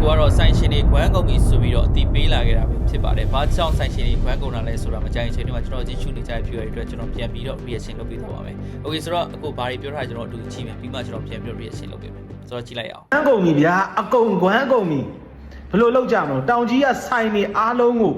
ကိုကတော့ဆိုင်ရှင်တွေခွမ်းကုန်ပြီဆိုပြီးတော့အတိပေးလာခဲ့တာပဲဖြစ်ပါတယ်။ဘာကြောင့်ဆိုင်ရှင်တွေခွမ်းကုန်တာလဲဆိုတာမကြိုင်ချိန်တွေမှာကျွန်တော်ကြည့်ရှုနေကြတဲ့ viewer တွေအတွက်ကျွန်တော်ပြန်ပြီးတော့ reaction လုပ်ပေးသွားပါမယ်။ Okay ဆိုတော့အခုဘာတွေပြောထားကျွန်တော်အတူကြည့်မယ်ပြီးမှကျွန်တော်ပြန်ပြီးတော့ reaction လုပ်ပေးမယ်။ဆိုတော့ကြည့်လိုက်အောင်ကွမ်းကုန်ပြီဗျာအကုန်ကွမ်းကုန်ပြီဘယ်လိုလုပ်ကြမလို့တောင်ကြီးကဆိုင်နေအားလုံးကို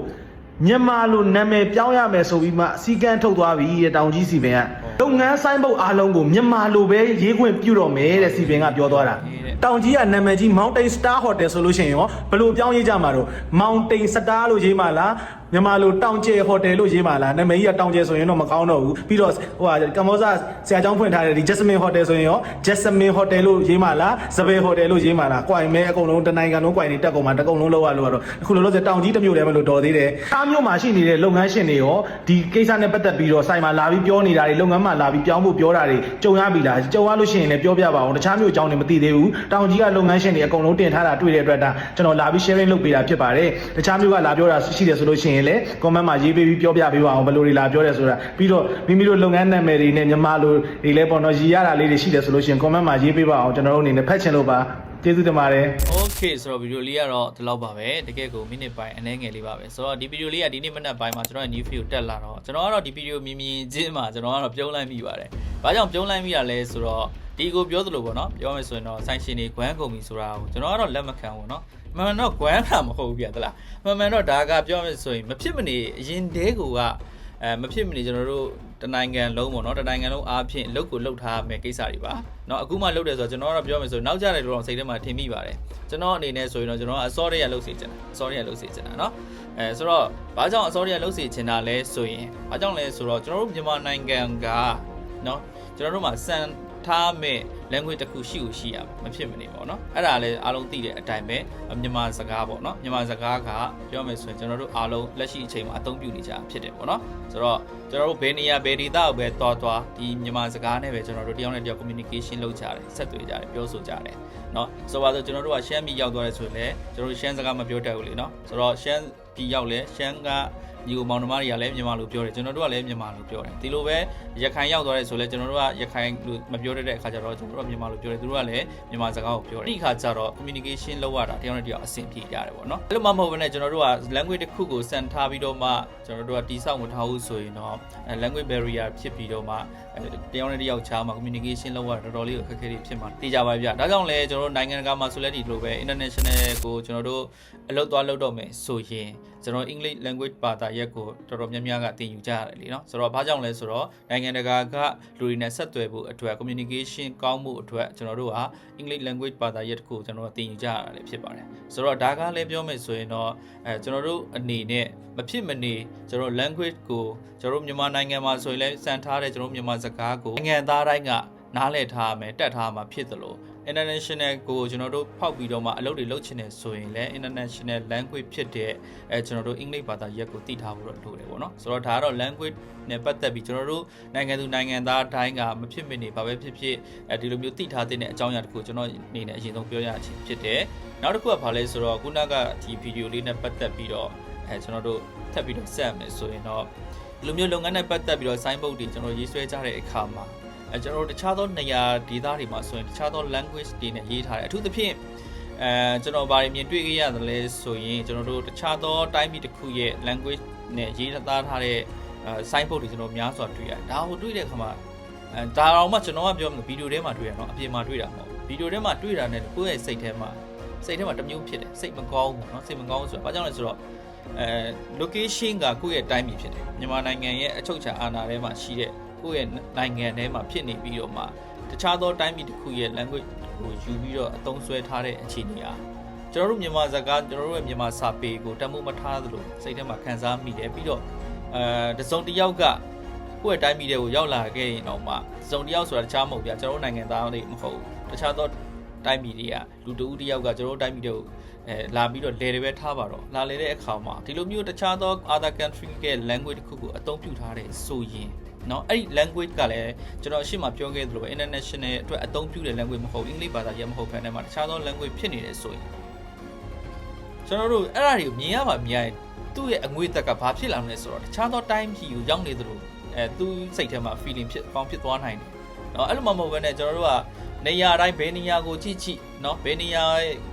မြန်မာလိုနာမည်ပြောင်းရမယ်ဆိုပြီးမှအစည်းကမ်းထုတ်သွားပြီတဲ့တောင်ကြီးစီပင်ကလုပ်ငန်းဆိုင်ဘုတ်အားလုံးကိုမြန်မာလိုပဲရေးခွင့်ပြုတော့မယ်တဲ့စီပင်ကပြောသွားတာ တောင်ကြီးကနာမည်ကြီး Mountain Star Hotel ဆိုလို့ရှိရင်ရောဘယ်လိုပြောင်းရေးကြမှာတော့ Mountain Star လို့ရေးမှာလား မြန်မာလိုတောင်ကျဲ Hotel လို့ရေးမှာလားနာမည်ကြီးကတောင်ကျဲဆိုရင်တော့မကောင်းတော့ဘူးပြီးတော့ဟိုဟာကမ္ဘောဇဆရာကျောင်းဖွင့်ထားတဲ့ဒီ Jasmine Hotel ဆိုရင်ရော Jasmine Hotel လို့ရေးမှာလားစပယ် Hotel လို့ရေးမှာလားကွိုင်မဲအကုန်လုံးတနိုင်ငံလုံးကွိုင်နေတက်ကုန်မှာတကုံလုံးလောက်ရလို့ကတော့အခုလောလောဆယ်တောင်ကြီးတစ်မျိုးတည်းမလို့တော်သေးတယ်အားမျိုးမှာရှိနေတဲ့လုပ်ငန်းရှင်တွေရောဒီကိစ္စနဲ့ပတ်သက်ပြီးတော့ဆိုင်မှာလာပြီးပြောနေတာတွေလုပ်ငန်းမှာလာပြီးပြောင်းဖို့ပြောတာတွေကြုံရပြီလားကြုံရလို့ရှိရင်လည်းပြောပြပါအောင်တခြားမျိုးအကြောင်းတွေမသိသေးဘူးတောင်ကြီးကလုပ်ငန်းရှင်တွေအကုန်လုံးတင်ထားတာတွေ့တဲ့အတွက်ဒါကျွန်တော်လာပြီး sharing လုပ်ပေးတာဖြစ်ပါတယ်တခြားမျိုးကလာပြောတာရှိတယ်ဆိုလို့ရှိရင်လည်း comment မှာရေးပေးပြီးပြောပြပေးပါအောင်ဘယ်လိုတွေလာပြောတယ်ဆိုတာပြီးတော့မိမိတို့လုပ်ငန်းနာမည်တွေနဲ့မြန်မာလိုတွေလည်းပေါ့နော်ရည်ရတာလေးတွေရှိတယ်ဆိုလို့ရှိရင် comment မှာရေးပေးပါအောင်ကျွန်တော်တို့အနေနဲ့ဖတ်ချင်လို့ပါကျေးဇူးတင်ပါတယ် Okay ဆိုတော့ဗီဒီယိုလေးကတော့ဒီလောက်ပါပဲတကယ်ကိုမိနစ်ပိုင်းအနည်းငယ်လေးပါပဲဆိုတော့ဒီဗီဒီယိုလေးကဒီနေ့မနက်ပိုင်းမှာကျွန်တော်ရဲ့ new feed ကိုတက်လာတော့ကျွန်တော်ကတော့ဒီဗီဒီယိုမြင်မြင်ချင်းမှာကျွန်တော်ကတော့ပြုံးလိုက်မိပါတယ်။ ဘာကြောင့်ပြုံးလိုက်မိတာလဲဆိုတော့ဒီကိုပြောသလိုပေါ့နော်ပြောမယ်ဆိုရင်တော့ဆိုင်ရှင်တွေဂွမ်းကုန်ပြီဆိုတာကိုကျွန်တော်ကတော့လက်မခံဘူးเนาะမှန်မှန်တော့ဂွမ်းတာမဟုတ်ဘူးပြသလားမှန်မှန်တော့ဒါကပြောမယ်ဆိုရင်မဖြစ်မနေအရင်တည်းကအဲမဖြစ်မနေကျွန်တော်တို့တနိုင်ငံလုံးပေါ့နော်တနိုင်ငံလုံးအားဖြင့်အလုပ်ကိုလုပ်ထားမယ်ကိစ္စတွေပါเนาะအခုမှလုပ်တယ်ဆိုတော့ကျွန်တော်ကတော့ပြောမယ်ဆိုရင်နောက်ကျတယ်လို့တော့စိတ်ထဲမှာထင်မိပါတယ်ကျွန်တော်အနေနဲ့ဆိုရင်တော့ကျွန်တော်ကအစောတရလုပ်စေချင်တာအစောတရလုပ်စေချင်တာเนาะအဲဆိုတော့ဘာကြောင့်အစောတရလုပ်စေချင်တာလဲဆိုရင်ဘာကြောင့်လဲဆိုတော့ကျွန်တော်တို့မြန်မာနိုင်ငံကเนาะ ကျွန်တော်တို့မှာစံထားမဲ့ language တစ်ခုရှိကိုရှိရမဖြစ်မနေပေါ့နော်အဲ့ဒါလည်းအားလုံးသိတဲ့အတိုင်းပဲမြန်မာစကားပေါ့နော်မြန်မာစကားကပြောမယ်ဆိုရင်ကျွန်တော်တို့အားလုံးလက်ရှိအချိန်မှာအသုံးပြုနေကြဖြစ်တယ်ပေါ့နော်ဆိုတော့ကျွန်တော်တို့ဘယ်နေရာဘယ်ဒေသကိုပဲတွားတွားဒီမြန်မာစကားနဲ့ပဲကျွန်တော်တို့တယောက်နဲ့တယောက် communication လုပ်ကြတယ်ဆက်သွယ်ကြတယ်ပြောဆိုကြတယ်နော်ဆိုပါဆိုကျွန်တော်တို့ကရှမ်းပြည်ရောက်သွားတယ်ဆိုရင်လည်းကျွန်တော်တို့ရှမ်းစကားမပြောတတ်ဘူးလေနော်ဆိုတော့ရှမ်းပြည်ရောက်လဲရှမ်းက ညီကိုမောင်နှမတွေကလည်းမြန်မာလိုပြောတယ်ကျွန်တော်တို့ကလည်းမြန်မာလိုပြောတယ်ဒီလိုပဲရခိုင်ရောက်သွားတယ်ဆိုလဲကျွန်တော်တို့ကရခိုင်လိုမပြောတတ်တဲ့အခါကျတော့ကျွန်တော်တို့ကမြန်မာလိုပြောတယ်သူတို့ကလည်းမြန်မာစကားကိုပြောတယ်ဒီအခါကျတော့ communication လုပ်ရတာတယောက်နဲ့တယောက်အဆင်ပြေကြတယ်ပေါ့နော်အဲ့လိုမှမဟုတ်ဘဲနဲ့ကျွန်တော်တို့က language တစ်ခုကိုစံထားပြီးတော့မှကျွန်တော်တို့ကတိစောက်မထားဘူးဆိုရင်တော့ language barrier ဖြစ်ပြီးတော့မှတယောက်နဲ့တယောက်ချားမှာ communication လုပ်ရတာတော်တော်လေးအခက်အခဲတွေဖြစ်မှာသိကြပါဗျာဒါကြောင့်လဲကျွန်တော်တို့နိုင်ငံတကာမှာဆိုလဲဒီလိုပဲ international ကိုကျွန်တော်တို့အလုပ်သွားလုပ်တော့မယ်ဆိုရင်ကျွန်တော် English language ဘာသာရပ်ကိုတော်တော်များများကသင်ယူကြရတယ်လीเนาะဆိုတော့ဘာကြောင့်လဲဆိုတော့နိုင်ငံတကာကလူတွေနဲ့ဆက်သွယ်ဖို့အတွက် communication ကောင်းမှုအတွက်ကျွန်တော်တို့က English language ဘာသာရပ်တစ်ခုကျွန်တော်တို့သင်ယူကြရတာလည်းဖြစ်ပါတယ်ဆိုတော့ဒါကလည်းပြောမယ်ဆိုရင်တော့အဲကျွန်တော်တို့အနေနဲ့မဖြစ်မနေကျွန်တော် language ကိုကျွန်တော်တို့မြန်မာနိုင်ငံမှာဆိုရင်လည်းစံထားတဲ့ကျွန်တော်မြန်မာ စကားကိုနိုင်ငံသားတိုင်းကနားလည်ထားရမယ်တတ်ထားမှာဖြစ်သလို international ကိုကျွန်တော်တို့ဖောက်ပြီးတော့မှအလုပ်တွေလုပ်ချင်တယ်ဆိုရင်လည်း international language ဖြစ်တဲ့အဲကျွန်တော်တို့အင်္ဂလိပ်ဘာသာရပ်ကိုသိထားဖို့တော့လိုတယ်ပေါ့နော်ဆိုတော့ဒါကတော့ language နဲ့ပတ်သက်ပြီးကျွန်တော်တို့နိုင်ငံသူနိုင်ငံသားတိုင်းကမဖြစ်မနေဘာပဲဖြစ်ဖြစ်အဲဒီလိုမျိုးသိထားတဲ့အကြောင်းအရာတစ်ခုကျွန်တော်အနေနဲ့အရင်ဆုံးပြောရချင်ဖြစ်တယ်နောက်တစ်ခုကဘာလဲဆိုတော့ခုနကဒီဗီဒီယိုလေးနဲ့ပတ်သက်ပြီးတော့အဲကျွန်တော်တို့ထပ်ပြီးတော့ဆက်မယ်ဆိုရင်တော့ ဒီလိုမျိုးလုပ်ငန်းနဲ့ပတ်သက်ပြီးတော့ sign board တွေကျွန်တော်ရေးဆွဲကြတဲ့အခါမှာအဲကျွန်တော်တို့တခြားသောနေရာဒေသတွေမှာဆိုရင်တခြားသော language တွေနဲ့ရေးထားတယ်အထူးသဖြင့်အဲကျွန်တော်ဗာမြင်တွေ့ခဲ့ရတယ်လဲဆိုရင်ကျွန်တော်တို့တခြားသောတိုင်းပြည်တစ်ခုရဲ့ language နဲ့ရေးသားထားတဲ့အဲ sign board တွေကျွန်တော်များစွာတွေ့ရတယ်ဒါကိုတွေ့တဲ့အခါမှာအဲဒါတော့မှကျွန်တော်ကပြောမှာဗီဒီယိုထဲမှာတွေ့ရတော့အပြင်မှာတွေ့တာမဟုတ်ဗီဒီယိုထဲမှာတွေ့တာနဲ့ကိုယ့်ရဲ့စိတ်ထဲမှာစိတ်ထဲမှာတစ်မျိုးဖြစ်တယ်စိတ်မကောင်းဘူးเนาะစိတ်မကောင်းဘူးဆိုတာဘာကြောင့်လဲဆိုတော့ အဲ location ကကိုယ့်ရဲ့တိုင်းပြည်ဖြစ်တယ်မြန်မာနိုင်ငံရဲ့အချုပ်အခြာအာဏာထဲမှာရှိတဲ့ကိုယ့်ရဲ့နိုင်ငံထဲမှာဖြစ်နေပြီးတော့မှတခြားသောတိုင်းပြည်တစ်ခုရဲ့ language ကိုယူပြီးတော့အသုံးဆွဲထားတဲ့အခြေအနေအားကျွန်တော်တို့မြန်မာစကားကျွန်တော်တို့ရဲ့မြန်မာစာပေကိုတတ်မှုမထားသလိုစိတ်ထဲမှာခံစားမိတယ်ပြီးတော့အဲတစုံတစ်ယောက်ကကိုယ့်ရဲ့တိုင်းပြည်တွေကိုရောက်လာခဲ့ရင်တော့မှတစုံတစ်ယောက်ဆိုတာတခြားမဟုတ်ဗျာကျွန်တော်တို့နိုင်ငံသားတွေမဟုတ်ဘူးတခြားသောတိုင်းပြည်တွေကလူတဦးတစ်ယောက်ကကျွန်တော်တို့တိုင်းပြည်တွေကို အဲလာပြီးတော့လေတွေပဲထားပါတော့လာလေတဲ့အခါမှာဒီလိုမျိုးတခြားသော other country ရဲ့ language တစ်ခုကိုအသုံးပြုထားတဲ့ဆိုရင်เนาะအဲ့ဒီ language ကလည်းကျွန်တော်အရှိမပြောခဲ့သလိုပဲ international အတွက်အသုံးပြုတဲ့ language မဟုတ်အင်္ဂလိပ်ဘာသာရပ်မဟုတ်ဘဲနဲ့မှာတခြားသော language ဖြစ်နေတယ်ဆိုရင်ကျွန်တော်တို့အဲ့ဒါတွေကိုမြင်ရပါမြင်ရရင်သူ့ရဲ့အငွေတက်ကဘာဖြစ်လာမလဲဆိုတော့တခြားသော time ဖြီကိုရောက်နေသလိုအဲသူ့စိတ်ထဲမှာ feeling ဖြစ်ပေါင်းဖြစ်သွားနိုင်တယ်เนาะအဲ့လိုမှမဟုတ်ဘဲနဲ့ကျွန်တော်တို့ကဟ နေရာတိုင်းဘယ်နေရာကိုကြည့်ကြည့်เนาะဘယ်နေရာ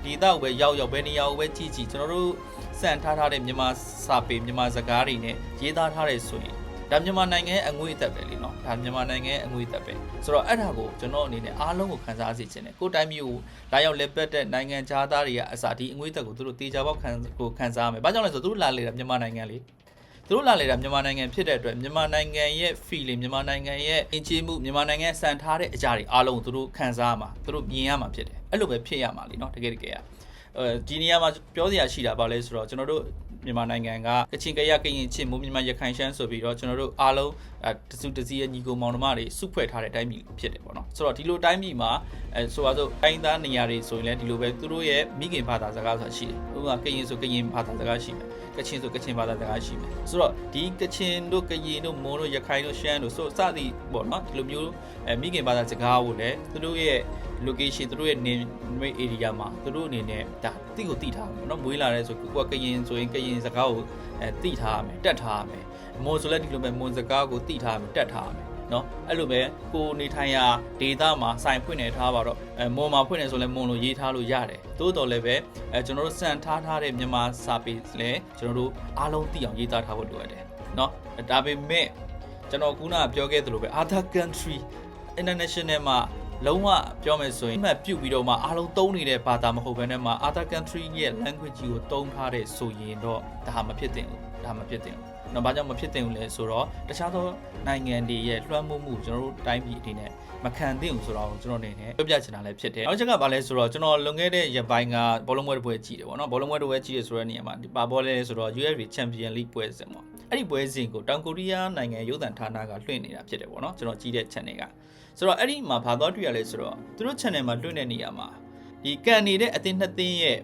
ဒီတော့ပဲရောက်ရောက်ဘယ်နေရာကိုပဲကြည့်ကြည့်ကျွန်တော်တို့စံထားထားတဲ့မြန်မာစာပေမြန်မာစကားတွေနဲ့ရေးသားထားတဲ့ဆိုရင်ဒါမြန်မာနိုင်ငံရဲ့အငွေအသက်ပဲလीเนาะဒါမြန်မာနိုင်ငံရဲ့အငွေအသက်ပဲဆိုတော့အဲ့ဒါကိုကျွန်တော်အနေနဲ့အားလုံးကိုခန်းစားစေချင်တယ်ကိုယ်တိုင်းမျိုးကိုလာရောက်လက်ပတ်တဲ့နိုင်ငံခြားသားတွေကအစားဒီအငွေအသက်ကိုသူတို့တေချာပေါက်ခံကိုခန်းစားရမယ်ဘာကြောင့်လဲဆိုတော့သူတို့လာလေတာမြန်မာနိုင်ငံလေ သူတို့လာလေတာမြန်မာနိုင်ငံဖြစ်တဲ့အတွက်မြန်မာနိုင်ငံရဲ့ feeling မြန်မာနိုင်ငံရဲ့အင်ချီမှုမြန်မာနိုင်ငံစံထားတဲ့အရာတွေအားလုံးကိုသူတို့ခံစားရမှာသူတို့မြင်ရမှာဖြစ်တယ်အဲ့လိုပဲဖြစ်ရမှာလीเนาะတကယ်တကယ်อ่ะအဲဒီနေရာမှာပြောစရာရှိတာပါလဲဆိုတော့ကျွန်တော်တို့ မြန်မာနိုင်ငံကကချင်ကရကရင်ချင်းမွန်မြန်မာရခိုင်ရှမ်းဆိုပြီးတော့ကျွန်တော်တို့အားလုံးအဲတစုတစည်းရဲ့ညီကိုမောင်နှမတွေစုဖွဲ့ထားတဲ့အတိုင်းပြည်ဖြစ်တယ်ပေါ့နော်ဆိုတော့ဒီလိုတိုင်းပြည်မှာအဲဆိုပါစို့တိုင်းသားနေရာတွေဆိုရင်လည်းဒီလိုပဲသူတို့ရဲ့မိခင်ဘာသာစကားဆိုတာရှိတယ်ဥပမာကရင်ဆိုကရင်ဘာသာစကားရှိမယ်ကချင်ဆိုကချင်ဘာသာစကားရှိမယ်ဆိုတော့ဒီကချင်တို့ကရင်တို့မွန်တို့ရခိုင်တို့ရှမ်းတို့ဆိုစသည်ပေါ့နော်ဒီလိုမျိုးအဲမိခင်ဘာသာစကားကိုလည်းသူတို့ရဲ့ location သူတို့ရဲ့ name area မှာသူတို့အနေနဲ့ဒါတိကိုတိထားမှာเนาะမွေးလာတဲ့ဆိုကိုကကရင်ဆိုရင်ကရင်စကားကိုအဲတိထားရမယ်တက်ထားရမယ်မွန်ဆိုလည်းဒီလိုပဲမွန်စကားကိုတိထားရမယ်တက်ထားရမယ်เนาะအဲ့လိုပဲကိုနေထိုင်ရာဒေတာမှာစိုင်ဖွင့်နေထားပါတော့အဲမွန်မှာဖွင့်နေဆိုလည်းမွန်လိုရေးထားလို့ရတယ်သို့တော်လည်းပဲအဲကျွန်တော်တို့စံထားထားတဲ့မြန်မာစာပေလည်းကျွန်တော်တို့အားလုံးသိအောင်ရေးသားထားဖို့လိုအပ်တယ်เนาะဒါပေမဲ့ကျွန်တော်ခုနကပြောခဲ့သလိုပဲ other country international မှာ လုံးဝပြောမယ်ဆိုရင်အမှတ်ပြုတ်ပြီးတော့မှအားလုံးသုံးနေတဲ့ဘာသာမဟုတ်ဘဲနဲ့မှ other country ရဲ့ language ကြီးကိုသုံးထားတဲ့ဆိုရင်တော့ဒါဟာမဖြစ်သင့်ဘူးဒါမဖြစ်သင့်ဘူး။နော်ဘာကြောင့်မဖြစ်သင့်ဘူးလဲဆိုတော့တခြားသောနိုင်ငံတွေရဲ့လွှမ်းမိုးမှုကျွန်တော်တို့တိုင်းပြည်အနေနဲ့မခံသင့်ဘူးဆိုတော့ကျွန်တော်အနေနဲ့ပြောပြချင်တာလည်းဖြစ်တယ်။နောက်ချက်ကဘာလဲဆိုတော့ကျွန်တော်လွန်ခဲ့တဲ့ရက်ပိုင်းကဘောလုံးပွဲတစ်ပွဲကြည့်တယ်ပေါ့နော်။ဘောလုံးပွဲတစ်ပွဲကြည့်ရဆိုတဲ့နေရာမှာဒီပါဘောလဲဆိုတော့ UFA Champion League ပွဲစဉ်ပေါ့။အဲ့ဒီပွဲစဉ်ကိုတောင်ကိုရီးယားနိုင်ငံရုပ်သံဌာနကလွှင့်နေတာဖြစ်တယ်ပေါ့နော်။ကျွန်တော်ကြည့်တဲ့ channel က ဆိုတော့အဲ့ဒီမှာဘာသွားတွေ့ရလဲဆိုတော့သူတို့ channel မှာတွေ့တဲ့နေရာမှာဒီကန်နေတဲ့အသင်းနှစ်သင်းရဲ့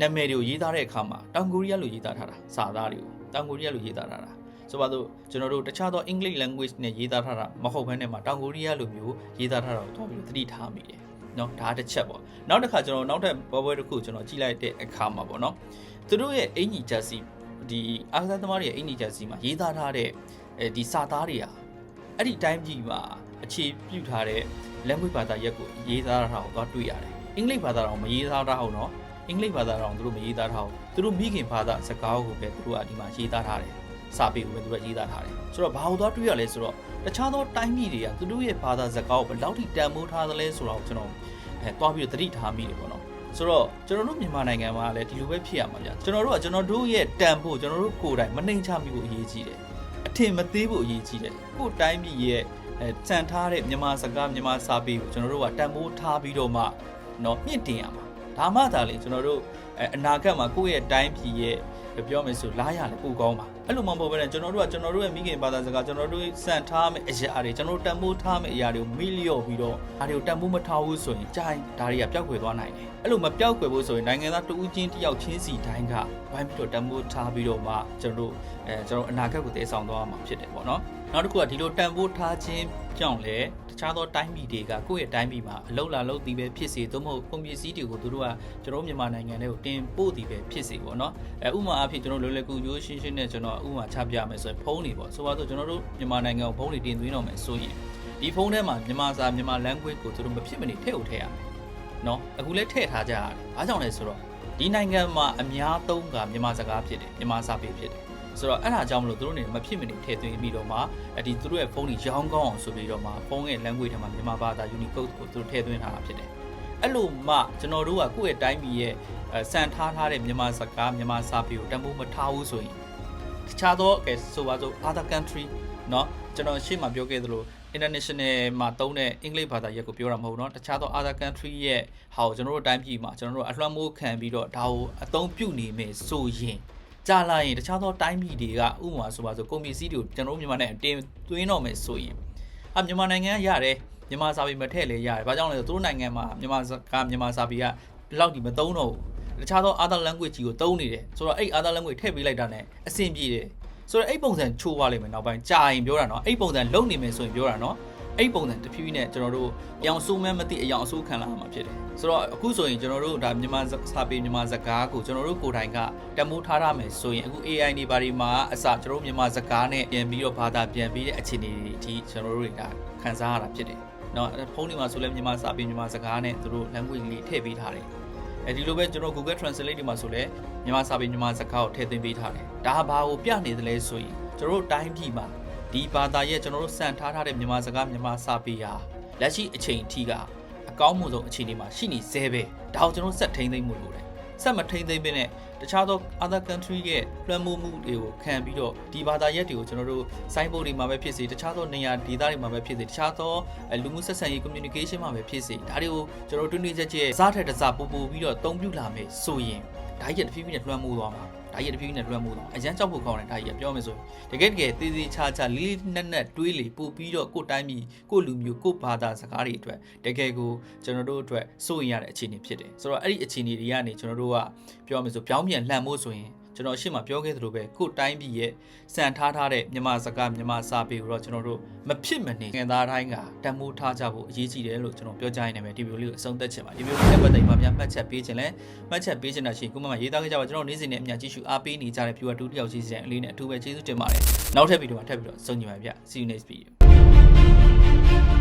နာမည်တွေကိုရေးသားတဲ့အခါမှာတောင်ကိုရီးယားလိုရေးသားထားတာစာသားတွေကိုတောင်ကိုရီးယားလိုရေးသားထားတာဆိုပါတော့ကျွန်တော်တို့တခြားသော English language နဲ့ရေးသားထားတာမဟုတ်ဘဲနဲ့မှာတောင်ကိုရီးယားလိုမျိုးရေးသားထားတာကိုတော့ပြီးသတိထားမိတယ်နော်ဒါတစ်ချက်ပေါ့နောက်တစ်ခါကျွန်တော်နောက်ထပ်ပွဲပွဲတစ်ခုကျွန်တော်ကြည့်လိုက်တဲ့အခါမှာပေါ့နော်သူတို့ရဲ့အင်ဂျီဂျက်စီဒီအားကစားသမားတွေရဲ့အင်ဂျီဂျက်စီမှာရေးသားထားတဲ့အဲဒီစာသားတွေဟာအဲ့ဒီတိုင်းပြည်မှာ အခြေပြုထားတဲ့ language ဘာသာရပ်ကိုရေးသားတာကိုသွားတွေ့ရတယ်။အင်္ဂလိပ်ဘာသာတော့မရေးသားတာဟုတ်နော်။အင်္ဂလိပ်ဘာသာတော့သူတို့မရေးသားတာဟုတ်။သူတို့မိခင်ဘာသာစကားကိုပဲသူတို့ကဒီမှာရေးသားထားတယ်။စာပေကိုပဲသူတို့ရေးသားထားတယ်။ဆိုတော့ဘာကိုသွားတွေ့ရလဲဆိုတော့တခြားသောတိုင်းပြည်တွေကသူတို့ရဲ့ဘာသာစကားကိုဘယ်လောက်ထိတန်ဖိုးထားသလဲဆိုတာကိုကျွန်တော်အဲသွားပြီးတော့သတိထားမိတယ်ပေါ့နော်။ဆိုတော့ကျွန်တော်တို့မြန်မာနိုင်ငံမှာလည်းဒီလိုပဲဖြစ်ရမှာဗျကျွန်တော်တို့ကကျွန်တော်တို့ရဲ့တန်ဖို့ကျွန်တော်တို့ကိုယ်တိုင်မနှိမ်ချမိဖို့အရေးကြီးတယ်အထင်မသေးဖို့အရေးကြီးတယ်ကိုယ်တိုင်းပြည်ရဲ့ အဲစံထားတဲ့မြန်မာစကားမြန်မာစာပေကိုကျွန်တော်တို့ကတန်ဖိုးထားပြီးတော့မှเนาะမြင့်တင်ရမှာဒါမှသာလေကျွန်တော်တို့အဲအနာဂတ်မှာကိုယ့်ရဲ့တိုင်းပြည်ရဲ့ပြောမယ်ဆိုလားရလည်းပိုကောင်းပါအဲ့လိုမှမဟုတ်ဘဲနဲ့ကျွန်တော်တို့ကကျွန်တော်တို့ရဲ့မိခင်ဘာသာစကားကျွန်တော်တို့စံထားမယ့်အရာတွေကျွန်တော်တို့တန်ဖိုးထားမယ့်အရာတွေကိုမိလျော့ပြီးတော့ဒါတွေကိုတန်ဖိုးမထားဘူးဆိုရင်ကြိုင်ဒါတွေကပျောက်ကွယ်သွားနိုင်တယ်အဲ့လိုမပျောက်ကွယ်ဖို့ဆိုရင်နိုင်ငံသားတဦးချင်းတစ်ယောက်ချင်းစီတိုင်းကဝိုင်းပြီးတော့တန်ဖိုးထားပြီးတော့မှကျွန်တော်တို့အဲကျွန်တော်အနာဂတ်ကိုတည်ဆောင်သွားမှာဖြစ်တယ်ပေါ့နော် နောက်တစ်ခုကဒီလိုတန်ဖိုးထားခြင်းကြောင့်လည်းတခြားသောတိုင်းပြည်တွေကကိုယ့်ရဲ့တိုင်းပြည်မှာအလုလာလုသည်ပဲဖြစ်စေသို့မဟုတ်ကုန်ပစ္စည်းတွေကိုသူတို့ကကျွန်တော်မြန်မာနိုင်ငံထဲကိုတင်ပို့သည်ပဲဖြစ်စေပေါ့နော်အဲဥမာအဖြစ်ကျွန်တော်လွယ်လွယ်ကူကူရိုးရှင်းရှင်းနဲ့ကျွန်တော်ဥမာချပြမယ်ဆိုရင်ဖုန်းတွေပေါ့ဆိုပါတော့ကျွန်တော်တို့မြန်မာနိုင်ငံကိုဖုန်းတွေတင်သွင်းတော့မယ်ဆိုရင်ဒီဖုန်းထဲမှာမြန်မာစာမြန်မာ language ကိုသူတို့မဖြစ်မနေထည့်ဖို့ထည့်ရမယ်နော်အခုလည်းထည့်ထားကြရတယ်အားကြောင့်လဲဆိုတော့ဒီနိုင်ငံမှာအများသုံးကမြန်မာစကားဖြစ်တယ်မြန်မာစာပေဖြစ်တယ် ဆိုတော့အဲ့ဒါကြောင့်မလို့သူတို့နေမဖြစ်မနေထည့်သွင်းပြီးတော့မှအဒီသူတို့ရဲ့ဖုန်းကြီးရောင်းကောင်းအောင်ဆိုပြီးတော့မှဖုန်းရဲ့ language ထဲမှာမြန်မာဘာသာ Unicode ကိုသူတို့ထည့်သွင်းထားတာဖြစ်တယ်အဲ့လိုမှကျွန်တော်တို့ကကိုယ့်ရဲ့တိုင်းပြည်ရဲ့စံထားထားတဲ့မြန်မာစကားမြန်မာစာပေကိုတန်ဖိုးမထားဘူးဆိုရင်တခြားသောကဲဆိုပါစို့ other country เนาะကျွန်တော်ရှေ့မှာပြောခဲ့သလို international မှာတုံးတဲ့အင်္ဂလိပ်ဘာသာရက်ကိုပြောတာမဟုတ်เนาะတခြားသော other country ရဲ့ဟာကိုကျွန်တော်တို့တိုင်းပြည်မှာကျွန်တော်တို့အလွှမ်းမိုးခံပြီးတော့ဒါကိုအသုံးပြုနေမယ်ဆိုရင် ကြာလာရင်တခြားသောတိုင်းပြည်တွေကဥပမာဆိုပါဆိုကုန်ပစ္စည်းတွေကိုကျွန်တော်တို့မြန်မာနိုင်ငံတင်သွင်းတော့မယ်ဆိုရင်အမြန်မာနိုင်ငံရတယ်မြန်မာစာပေမထည့်လေရတယ်။ဘာကြောင့်လဲဆိုတော့သူတို့နိုင်ငံမှာမြန်မာစကားမြန်မာစာပေကဒီလောက်ဒီမသုံးတော့ဘူး။တခြားသော other language ကြီးကိုသုံးနေတယ်။ဆိုတော့အဲ့ other language ထည့်ပေးလိုက်တာ ਨੇ အဆင်ပြေတယ်။ဆိုတော့အဲ့ပုံစံချိုးသွားလိမ့်မယ်နောက်ပိုင်းကြာရင်ပြောတာနော်။အဲ့ပုံစံလုံနေမယ်ဆိုရင်ပြောတာနော်။ အဲ့ပုံစံတဖြည်းဖြည်းနဲ့ကျွန်တော်တို့အယောင်ဆိုးမဲမသိအယောင်အဆိုးခံလာမှာဖြစ်တယ်။ဆိုတော့အခုဆိုရင်ကျွန်တော်တို့ဒါမြန်မာစာပေမြန်မာစကားကိုကျွန်တော်တို့ကိုယ်တိုင်ကတမိုးထားရမယ်ဆိုရင်အခု AI တွေဘာတွေမှာအစကျွန်တော်တို့မြန်မာစကားနဲ့ပြန်ပြီးတော့ဘာသာပြန်ပြီးတဲ့အခြေအနေတွေအထိကျွန်တော်တို့တွေကခန်းစားရတာဖြစ်တယ်။နော်ဖုန်းတွေမှာဆိုလဲမြန်မာစာပေမြန်မာစကားနဲ့သူတို့ language လေးထည့်ပေးထားတယ်အဲဒီလိုပဲကျွန်တော် Google Translate တွေမှာဆိုလဲမြန်မာစာပေမြန်မာစကားကိုထည့်သွင်းပေးထားတယ်ဒါဘာကိုပြနေသလဲဆိုရင်ကျွန်တော်တို့တိုင်းပြည်မှာ ဒီဘာသာရဲ့ကျွန်တော်တို့စံထားထားတဲ့မြန်မာစကားမြန်မာစာပေဟာလက်ရှိအချိန်အထိကအကောင်းမှုဆုံးအခြေအနေမှာရှိနေသေးပဲဒါကိုကျွန်တော်ဆက်ထိန်းသိမ်းမှုလို့တယ်ဆက်မထိန်းသိမ်းဘဲနဲ့တခြားသော other country ရဲ့လွှမ်းမိုးမှုတွေကိုခံပြီးတော့ဒီဘာသာရပ်တွေကိုကျွန်တော်တို့ sign board တွေမှာပဲဖြစ်စေတခြားသောနေရာဒေသတွေမှာပဲဖြစ်စေတခြားသောအဲလူမှုဆက်ဆံရေး communication မှာပဲဖြစ်စေဒါတွေကိုကျွန်တော်တို့တွင်းတွင်းချက်ချက်စားထက်တစားပူပူပြီးတော့တုံ့ပြုလာမယ်ဆိုရင်ဒါကြီးကတဖြည်းဖြည်းနဲ့လွှမ်းမိုးသွားမှာ ဒါကြီးကတဖြည်းဖြည်းနဲ့လွှမ်းမိုးသွားမှာအရန်ကြောက်ဖို့ကောင်းတယ်ဒါကြီးကပြောမယ်ဆိုရင်တကယ်တကယ်သေးသေးချာချာလေးလေးနက်နက်တွေးလေပို့ပြီးတော့ကိုယ်တိုင်းပြည်ကိုယ်လူမျိုးကိုယ်ဘာသာစကားတွေအတွက်တကယ်ကိုကျွန်တော်တို့အတွက်စိုးရင်ရတဲ့အခြေအနေဖြစ်တယ်ဆိုတော့အဲ့ဒီအခြေအနေတွေကနေကျွန်တော်တို့ကပြောမယ်ဆိုပြောင်းပြန်လှန်ဖို့ဆိုရင် ကျွန်တော်ရှေ့မှာပြောခဲ့သလိုပဲကိုယ်တိုင်းပြည်ရဲ့စံထားထားတဲ့မြန်မာစကားမြန်မာစာပေကိုတော့ကျွန်တော်တို့မဖြစ်မနေငင်သားတိုင်းကတန်မိုးထားကြဖို့အရေးကြီးတယ်လို့ကျွန်တော်ပြောကြရင်လည်းဒီဗီဒီယိုလေးကိုအဆုံးသတ်ချင်ပါဒီဗီဒီယိုလေးနဲ့ပတ်သက်ပြီးမှများမှတ်ချက်ပေးခြင်းလဲမှတ်ချက်ပေးခြင်းတာရှိရင်ကိုမမရေးသားခဲ့ကြပါကျွန်တော်နေ့စဉ်နဲ့အများကြီးရှုအားပေးနေကြတဲ့ viewer တူတယောက်ရှိစီတဲ့အလေးနဲ့အထူးပဲကျေးဇူးတင်ပါတယ်နောက်ထပ်ဗီဒီယိုမှာထပ်ပြီးတော့ဆုံညီပါဗျ see you next video